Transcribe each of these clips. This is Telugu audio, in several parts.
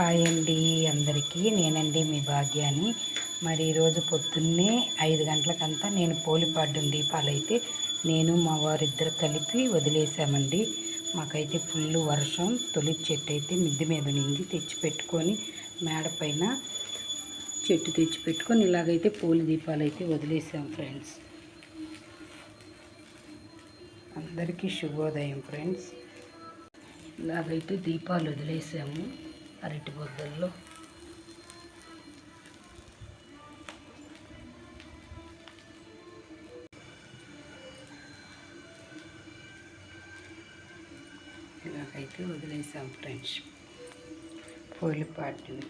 హాయ్ అండి అందరికీ. నేనండి మీ భాగ్యాన్ని మరి ఈరోజు పొద్దున్నే ఐదు గంటలకంతా నేను పోలిపాడ్డం దీపాలు అయితే నేను మా వారిద్దరు కలిపి వదిలేసామండి. మాకైతే ఫుల్ వర్షం తొలి చెట్టు అయితే మిద్ది మీద నింది తెచ్చిపెట్టుకొని మేడపైన చెట్టు తెచ్చిపెట్టుకొని ఇలాగైతే పూల దీపాలు అయితే వదిలేసాం ఫ్రెండ్స్. అందరికీ శుభోదయం ఫ్రెండ్స్. ఇలాగైతే దీపాలు వదిలేసాము. అరటి బొద్దల్లో ఇలాగైతే వదిలేసాం ఫ్రెండ్స్. పోలి పాటిని.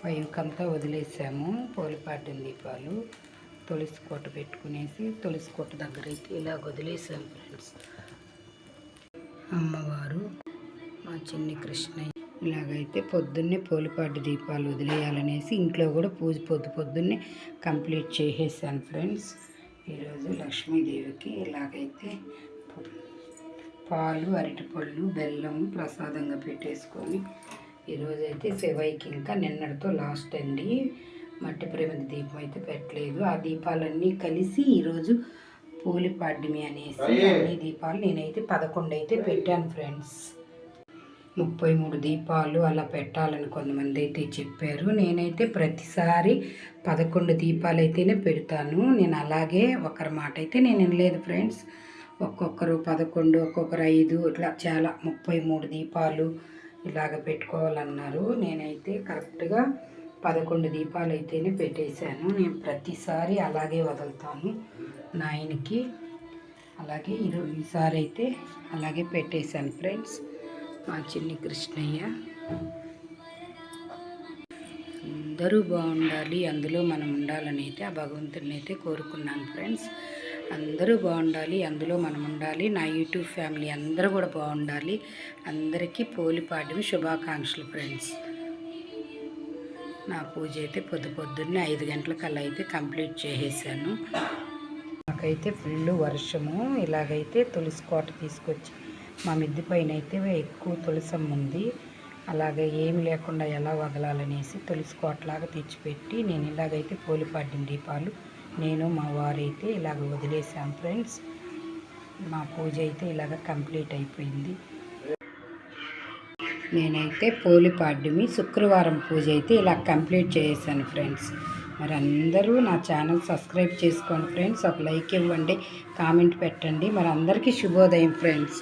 ఫైవ్కి అంతా వదిలేసాము. పోలిపాటిన దీపాలు. తులసి కోట పెట్టుకునేసి తులసి కోట దగ్గర అయితే ఇలా వదిలేసాం ఫ్రెండ్స్. అమ్మవారు మా చిన్ని కృష్ణయ్య ఇలాగైతే పొద్దున్నే పోలిపాటి దీపాలు వదిలేయాలనేసి ఇంట్లో కూడా పూజ పొద్దు పొద్దున్నే కంప్లీట్ చేసేసాను ఫ్రెండ్స్. ఈరోజు లక్ష్మీదేవికి ఇలాగైతే పాలు అరటిపళ్ళు బెల్లం ప్రసాదంగా పెట్టేసుకొని ఈరోజైతే శివయ్యకి ఇంకా నిన్నటితో లాస్ట్ అండి. మట్టి ప్రేమిది దీపం అయితే పెట్టలేదు. ఆ దీపాలన్నీ కలిసి ఈరోజు పూలి పాడ్యమి అనేసి అన్ని దీపాలు నేనైతే పదకొండు అయితే పెట్టాను ఫ్రెండ్స్. ముప్పై మూడు దీపాలు అలా పెట్టాలని కొంతమంది అయితే చెప్పారు. నేనైతే ప్రతిసారి పదకొండు దీపాలు అయితేనే పెడతాను. నేను అలాగే ఒకరి మాట అయితే నేను వినలేదు ఫ్రెండ్స్. ఒక్కొక్కరు పదకొండు ఒక్కొక్కరు ఐదు ఇట్లా చాలా ముప్పై మూడు దీపాలు ఇలాగ పెట్టుకోవాలన్నారు. నేనైతే కరెక్ట్గా పదకొండు దీపాలు అయితేనే పెట్టేశాను. నేను ప్రతిసారి అలాగే వదులుతాను నాయనకి. అలాగే ఈరోజు ఈసారి అయితే అలాగే పెట్టేశాను ఫ్రెండ్స్. మా చిన్ని కృష్ణయ్య. అందరూ బాగుండాలి అందులో మనం ఉండాలని అయితే ఆ భగవంతుడిని అయితే కోరుకున్నాను ఫ్రెండ్స్. అందరూ బాగుండాలి అందులో మనం ఉండాలి. నా యూట్యూబ్ ఫ్యామిలీ అందరూ కూడా బాగుండాలి. అందరికీ పోలిపాడ్యం శుభాకాంక్షలు ఫ్రెండ్స్. నా పూజ అయితే పొద్దు పొద్దున్నే ఐదు గంటలకల్లా అయితే కంప్లీట్ చేసేసాను. నాకైతే ఫుల్ వర్షము. ఇలాగైతే తులసి కోట తీసుకొచ్చి మా మిద్ది పైన అయితే ఎక్కువ తులసమ్మ ఉంది. అలాగే ఏమి లేకుండా ఎలా వదలాలనేసి తులసి కోటలాగా తెచ్చిపెట్టి నేను ఇలాగైతే పోలిపాడ్డిన దీపాలు నేను మా వారైతే ఇలాగ వదిలేసాం ఫ్రెండ్స్. మా పూజ అయితే ఇలాగ కంప్లీట్ అయిపోయింది. నేనైతే పోలిపాడ్యమి శుక్రవారం పూజ అయితే ఇలా కంప్లీట్ చేసాను ఫ్రెండ్స్. మరి అందరూ నా ఛానల్ సబ్స్క్రైబ్ చేసుకోండి ఫ్రెండ్స్. ఒక లైక్ ఇవ్వండి కామెంట్ పెట్టండి. మరి అందరికీ శుభోదయం ఫ్రెండ్స్.